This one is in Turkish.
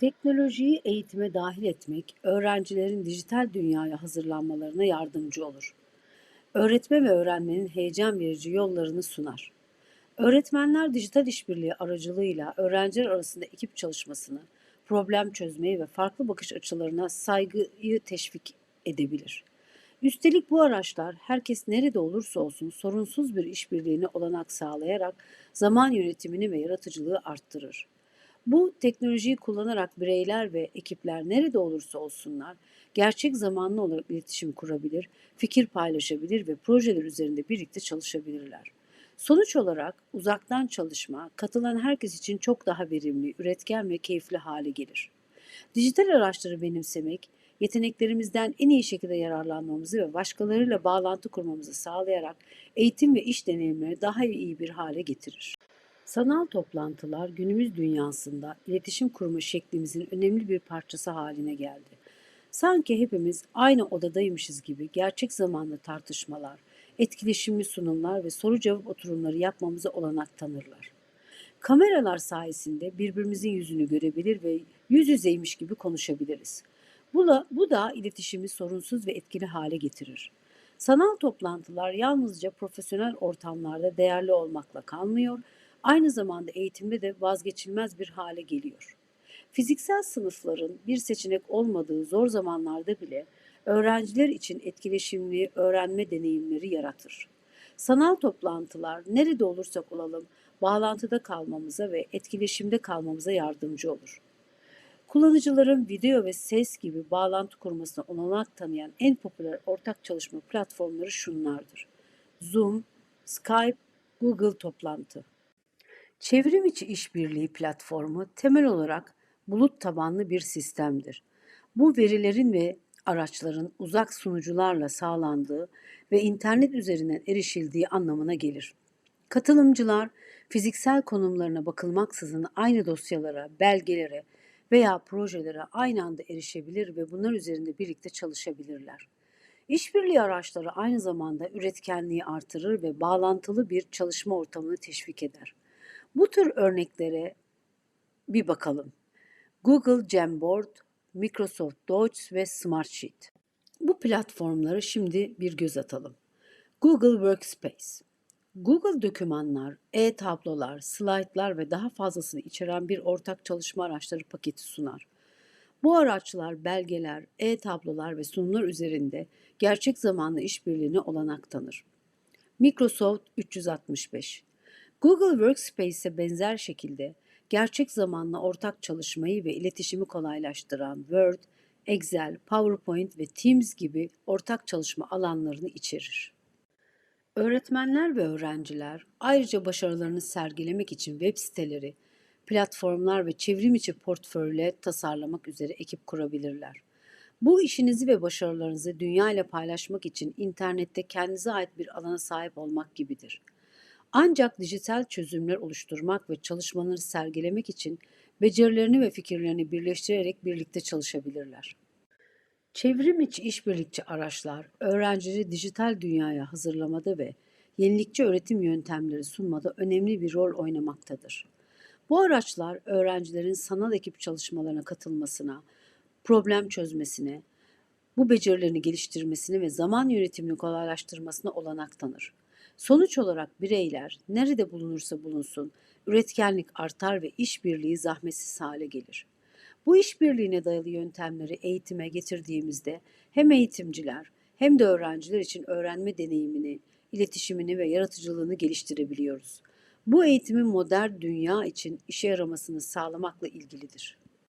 Teknolojiyi eğitime dahil etmek, öğrencilerin dijital dünyaya hazırlanmalarına yardımcı olur. Öğretme ve öğrenmenin heyecan verici yollarını sunar. Öğretmenler dijital işbirliği aracılığıyla öğrenciler arasında ekip çalışmasını, problem çözmeyi ve farklı bakış açılarına saygıyı teşvik edebilir. Üstelik bu araçlar herkes nerede olursa olsun sorunsuz bir işbirliğine olanak sağlayarak zaman yönetimini ve yaratıcılığı arttırır. Bu teknolojiyi kullanarak bireyler ve ekipler nerede olursa olsunlar gerçek zamanlı olarak iletişim kurabilir, fikir paylaşabilir ve projeler üzerinde birlikte çalışabilirler. Sonuç olarak uzaktan çalışma katılan herkes için çok daha verimli, üretken ve keyifli hale gelir. Dijital araçları benimsemek, yeteneklerimizden en iyi şekilde yararlanmamızı ve başkalarıyla bağlantı kurmamızı sağlayarak eğitim ve iş deneyimleri daha iyi bir hale getirir. Sanal toplantılar günümüz dünyasında iletişim kurma şeklimizin önemli bir parçası haline geldi. Sanki hepimiz aynı odadaymışız gibi gerçek zamanlı tartışmalar, etkileşimli sunumlar ve soru cevap oturumları yapmamıza olanak tanırlar. Kameralar sayesinde birbirimizin yüzünü görebilir ve yüz yüzeymiş gibi konuşabiliriz. Bu da, bu da iletişimi sorunsuz ve etkili hale getirir. Sanal toplantılar yalnızca profesyonel ortamlarda değerli olmakla kalmıyor, aynı zamanda eğitimde de vazgeçilmez bir hale geliyor. Fiziksel sınıfların bir seçenek olmadığı zor zamanlarda bile öğrenciler için etkileşimli öğrenme deneyimleri yaratır. Sanal toplantılar nerede olursak olalım bağlantıda kalmamıza ve etkileşimde kalmamıza yardımcı olur. Kullanıcıların video ve ses gibi bağlantı kurmasına olanak tanıyan en popüler ortak çalışma platformları şunlardır. Zoom, Skype, Google Toplantı. Çevrim içi işbirliği platformu temel olarak bulut tabanlı bir sistemdir. Bu verilerin ve araçların uzak sunucularla sağlandığı ve internet üzerinden erişildiği anlamına gelir. Katılımcılar fiziksel konumlarına bakılmaksızın aynı dosyalara, belgelere veya projelere aynı anda erişebilir ve bunlar üzerinde birlikte çalışabilirler. İşbirliği araçları aynı zamanda üretkenliği artırır ve bağlantılı bir çalışma ortamını teşvik eder. Bu tür örneklere bir bakalım. Google Jamboard, Microsoft Docs ve Smartsheet. Bu platformlara şimdi bir göz atalım. Google Workspace. Google dokümanlar, e-tablolar, slaytlar ve daha fazlasını içeren bir ortak çalışma araçları paketi sunar. Bu araçlar belgeler, e-tablolar ve sunumlar üzerinde gerçek zamanlı işbirliğine olanak tanır. Microsoft 365 Google Workspace'e benzer şekilde gerçek zamanlı ortak çalışmayı ve iletişimi kolaylaştıran Word, Excel, PowerPoint ve Teams gibi ortak çalışma alanlarını içerir. Öğretmenler ve öğrenciler ayrıca başarılarını sergilemek için web siteleri, platformlar ve çevrim içi portföyler tasarlamak üzere ekip kurabilirler. Bu işinizi ve başarılarınızı dünya ile paylaşmak için internette kendinize ait bir alana sahip olmak gibidir. Ancak dijital çözümler oluşturmak ve çalışmaları sergilemek için becerilerini ve fikirlerini birleştirerek birlikte çalışabilirler. Çevrim içi işbirlikçi araçlar öğrencileri dijital dünyaya hazırlamada ve yenilikçi öğretim yöntemleri sunmada önemli bir rol oynamaktadır. Bu araçlar öğrencilerin sanal ekip çalışmalarına katılmasına, problem çözmesine, bu becerilerini geliştirmesine ve zaman yönetimini kolaylaştırmasına olanak tanır. Sonuç olarak bireyler nerede bulunursa bulunsun üretkenlik artar ve işbirliği zahmetsiz hale gelir. Bu işbirliğine dayalı yöntemleri eğitime getirdiğimizde hem eğitimciler hem de öğrenciler için öğrenme deneyimini, iletişimini ve yaratıcılığını geliştirebiliyoruz. Bu eğitimin modern dünya için işe yaramasını sağlamakla ilgilidir.